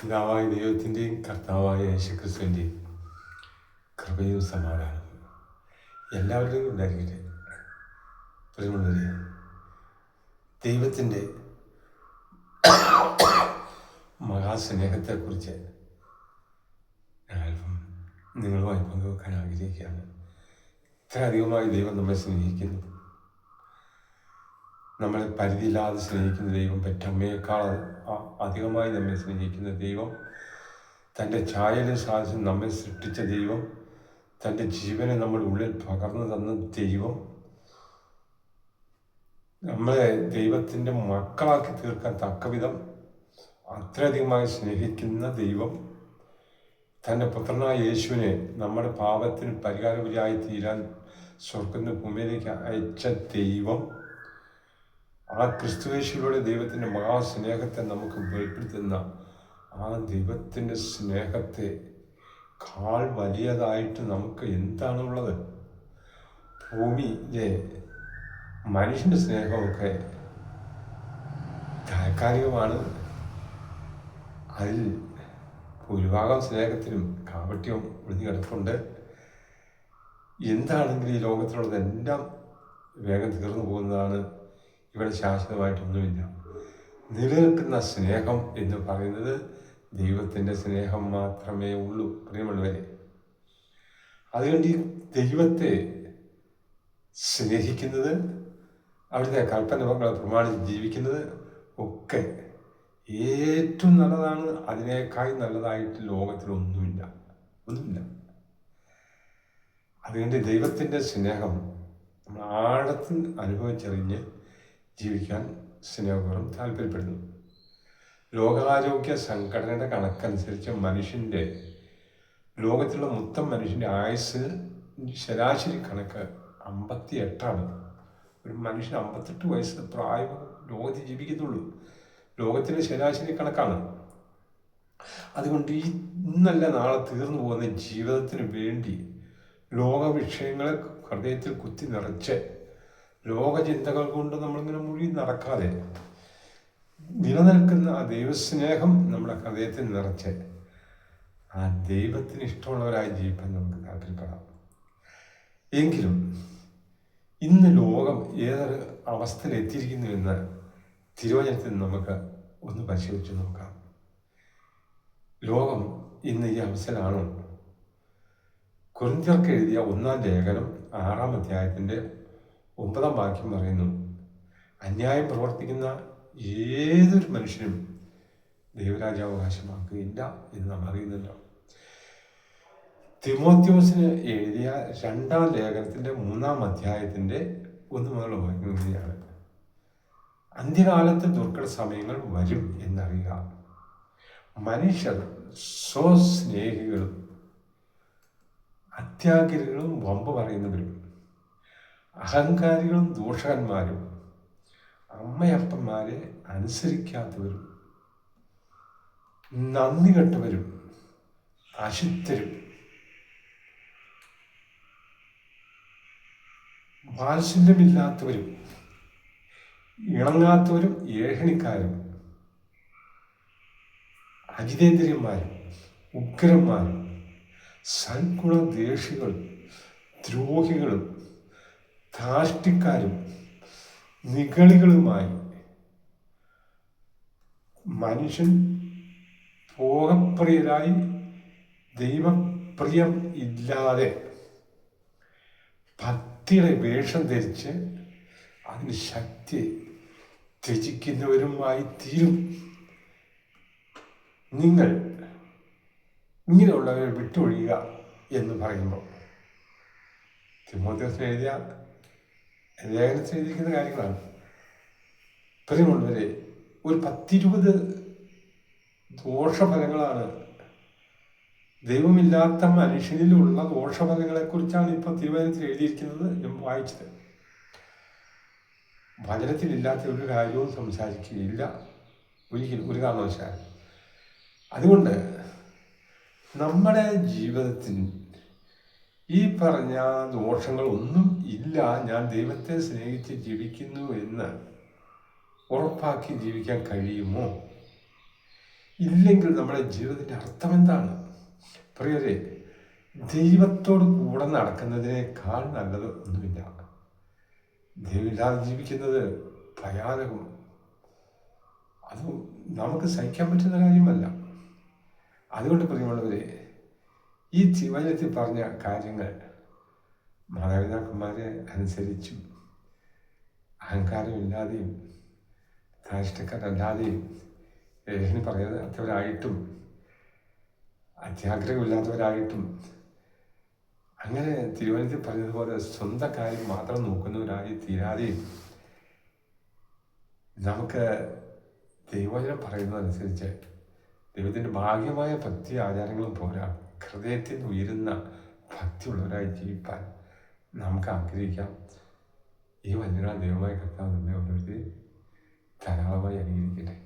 പിതാവായ ദൈവത്തിന്റെയും കർത്താവായ യേശുക്രിസ്തുവിന്റെയും കൃപയും സമാധാനം എല്ലാവരുടെയും ഉണ്ടായിരിക്കട്ടെ. പ്രിയമുള്ളവരെ ദൈവത്തിന്റെ മഹാസ്നേഹത്തെക്കുറിച്ച് ഞാൻ അല്പം നിങ്ങളുമായി പങ്കുവെക്കാൻ ആഗ്രഹിക്കുകയാണ്. ഇത്ര അധികമായി ദൈവം നമ്മെ സ്നേഹിക്കുന്നു. നമ്മളെ പരിധിയില്ലാതെ സ്നേഹിക്കുന്ന ദൈവം പെറ്റമ്മയേക്കാൾ അധികമായി നമ്മെ സ്നേഹിക്കുന്ന ദൈവം തന്റെ ഛായലും സാധിച്ച് നമ്മെ സൃഷ്ടിച്ച ദൈവം തന്റെ ജീവനെ നമ്മുടെ ഉള്ളിൽ പകർന്നു തന്ന ദൈവം നമ്മളെ ദൈവത്തിന്റെ മക്കളാക്കി തീർക്കാൻ തക്കവിധം അത്രയധികമായി സ്നേഹിക്കുന്ന ദൈവം തന്റെ പുത്രനായ യേശുവിനെ നമ്മുടെ പാപത്തിന് പരിഹാരപുരിയായി തീരാൻ സ്വർഗത്തിന് ഭൂമിയിലേക്ക് അയച്ച ദൈവം ആ ക്രിസ്തുവേശുവിലൂടെ ദൈവത്തിന്റെ മഹാസ്നേഹത്തെ നമുക്ക് വെളിപ്പെടുത്തുന്ന ആ ദൈവത്തിന്റെ സ്നേഹത്തെ കാൾ വലിയതായിട്ട് നമുക്ക് എന്താണുള്ളത്? ഭൂമിയിലെ മനുഷ്യന്റെ സ്നേഹമൊക്കെ താൽക്കാലികമാണ്. അതിൽ ഭൂരിഭാഗം സ്നേഹത്തിനും കാപട്യവും ഒളിഞ്ഞു കിടപ്പുണ്ട്. എന്താണെങ്കിലും ഈ ലോകത്തിലുള്ളതെല്ലാം വേഗം തീർന്നു പോകുന്നതാണ് ഇവിടെ ശാശ്വതമായിട്ടൊന്നുമില്ല. നിലനിൽക്കുന്ന സ്നേഹം എന്ന് പറയുന്നത് ദൈവത്തിന്റെ സ്നേഹം മാത്രമേ ഉള്ളൂ. പ്രിയമുള്ളവരെ അതുകൊണ്ട് ഈ ദൈവത്തെ സ്നേഹിക്കുന്നത് അവിടുത്തെ കൽപ്പനകളെ പ്രമാണിച്ച് ജീവിക്കുന്നത് ഒക്കെ ഏറ്റവും നല്ലതാണ്. അതിനേക്കാൾ നല്ലതായിട്ട് ലോകത്തിലൊന്നുമില്ല. ഒന്നുമില്ല. അതുകൊണ്ട് ദൈവത്തിന്റെ സ്നേഹം നമ്മൾ ആഴത്തിൽ അനുഭവിച്ചറിഞ്ഞ് ജീവിക്കാൻ സ്നേഹപൂർവം താല്പര്യപ്പെടുന്നു. ലോകാരോഗ്യ സംഘടനയുടെ കണക്കനുസരിച്ച് മനുഷ്യന്റെ ലോകത്തിലുള്ള മൊത്തം മനുഷ്യന്റെ ആയുസ് ശരാശരി കണക്ക് അമ്പത്തി എട്ടാണ് ഒരു മനുഷ്യൻ അമ്പത്തെട്ട് വയസ്സ് പ്രായം ലോകത്തിൽ ജീവിക്കുന്നുള്ളൂ. ലോകത്തിലെ ശരാശരി കണക്കാണ്. അതുകൊണ്ട് ഈ ഇന്നല്ല നാളെ തീർന്നു പോകുന്ന ജീവിതത്തിന് വേണ്ടി ലോക വിഷയങ്ങളെ ഹൃദയത്തിൽ കുത്തി നിറച്ച് ലോകചിന്തകൾ കൊണ്ട് നമ്മളിങ്ങനെ മുഴുകി നടക്കാതെ നിലനിൽക്കുന്ന ആ ദൈവസ്നേഹം നമ്മുടെ ഹൃദയത്തിൽ നിറച്ച് ആ ദൈവത്തിന് ഇഷ്ടമുള്ളവരായി ജീവിക്കാൻ നമുക്ക് താല്പര്യപ്പെടാം. എങ്കിലും ഇന്ന് ലോകം ഏതൊരു അവസ്ഥയിൽ എത്തിയിരിക്കുന്നു എന്ന് തിരുവചനത്തിൽ നമുക്ക് ഒന്ന് പരിശോധിച്ച് നോക്കാം. ലോകം ഇന്ന് ഈ അവസ്ഥയിലാണോ കുറിഞ്ചർക്ക് എഴുതിയ ഒന്നാം ലേഖനം ആറാം അധ്യായത്തിന്റെ ഒമ്പതാം വാക്യം പറയുന്നു. അന്യായം പ്രവർത്തിക്കുന്ന ഏതൊരു മനുഷ്യനും ദൈവരാജാവകാശമാക്കുകയില്ല എന്ന് നാം അറിയുന്നല്ലോ. തിമോത്യോസിന് എഴുതിയ രണ്ടാം ലേഖനത്തിന്റെ മൂന്നാം അധ്യായത്തിന്റെ ഒന്ന് മുതലുള്ള വാക്യം ഇങ്ങനെയാണ്. അന്ത്യകാലത്ത് ദുർഘട സമയങ്ങൾ വരും എന്നറിയുക. മനുഷ്യർ സ്വസ്നേഹികളും അത്യാഗ്രഹികളും വമ്പ് പറയുന്നവരും അഹങ്കാരികളും ദൂഷകന്മാരും അമ്മയപ്പന്മാരെ അനുസരിക്കാത്തവരും നന്ദി കെട്ടവരും അശുദ്ധരും. വാത്സല്യമില്ലാത്തവരും ഇണങ്ങാത്തവരും ഏഹണിക്കാരും അജിതേന്ദ്രിയന്മാരും ഉഗ്രന്മാരും സൽഗുണദേഷികളും ദ്രോഹികളും ധാഷ്ടിക്കാരും നികളികളുമായി മനുഷ്യൻ ഭോഗപ്രിയരായി ദൈവപ്രിയം ഇല്ലാതെ ഭക്തിയുടെ വേഷം ധരിച്ച് അതിന് ശക്തി ത്യജിക്കുന്നവരുമായി തീരും നിങ്ങൾ ഇങ്ങനെയുള്ളവരെ വിട്ടൊഴിയുക എന്ന് പറയുമ്പോൾ തിമോത്യോസിന് എഴുതിയ ലേഖനത്തിൽ എഴുതിയിരിക്കുന്ന കാര്യങ്ങളാണ്. പ്രിയമുള്ളവരെ ഒരു പത്തിരുപത് ദോഷഫലങ്ങളാണ്. ദൈവമില്ലാത്ത മനുഷ്യനിലുള്ള ദോഷഫലങ്ങളെക്കുറിച്ചാണ് ഇപ്പോൾ തിരുവനന്തപുരത്തിൽ എഴുതിയിരിക്കുന്നത് ഞാൻ വായിച്ചത്. വചനത്തിലില്ലാത്ത ഒരു കാര്യവും സംസാരിക്കുകയില്ല. ഒരിക്കലും ഒരു കാരണവശാലും. അതുകൊണ്ട് നമ്മുടെ ജീവിതത്തിൽ ഈ പറഞ്ഞ ദോഷങ്ങളൊന്നും ഇല്ല. ഞാൻ ദൈവത്തെ സ്നേഹിച്ച് ജീവിക്കുന്നു എന്ന് ഉറപ്പാക്കി ജീവിക്കാൻ കഴിയുമോ? ഇല്ലെങ്കിൽ നമ്മുടെ ജീവിതത്തിന്റെ അർത്ഥം എന്താണ്? പ്രിയരെ ദൈവത്തോട് കൂടെ നടക്കുന്നതിനേക്കാൾ നല്ലത് ഒന്നുമില്ല. ദൈവമില്ലാതെ ജീവിക്കുന്നത് ഭയാനകം. അത് നമുക്ക് സഹിക്കാൻ പറ്റുന്ന കാര്യമല്ല. അതുകൊണ്ട് പ്രിയമുള്ളവരെ ഈ തിവചനത്തിൽ പറഞ്ഞ കാര്യങ്ങൾ മാതാപിതാക്കന്മാരെ അനുസരിച്ചും അഹങ്കാരമില്ലാതെയും ധാരിഷ്ടക്കാരല്ലാതെയും ഏഷണി പറയാത്തവരായിട്ടും അത്യാഗ്രഹമില്ലാത്തവരായിട്ടും അങ്ങനെ തിരുവനന്തപുരത്ത് പറഞ്ഞതുപോലെ സ്വന്തം കാര്യം മാത്രം നോക്കുന്നവരായി തീരാതെയും നമുക്ക് ദൈവജനം പറയുന്നതനുസരിച്ച് ദൈവത്തിന്റെ ഭാഗ്യമായ ഭക്തി ആചാരങ്ങളും പോരാ ഹൃദയത്തിൽ ഉയരുന്ന ഭക്തിയുള്ളവരായി ജീവിപ്പാൻ നമുക്ക് ആഗ്രഹിക്കാം ഈ വചനങ്ങൾ ദൈവമായി കർത്താവ് നമ്മെ ഓരോരുത്തർ ധാരാളമായി അനുകരിക്കട്ടെ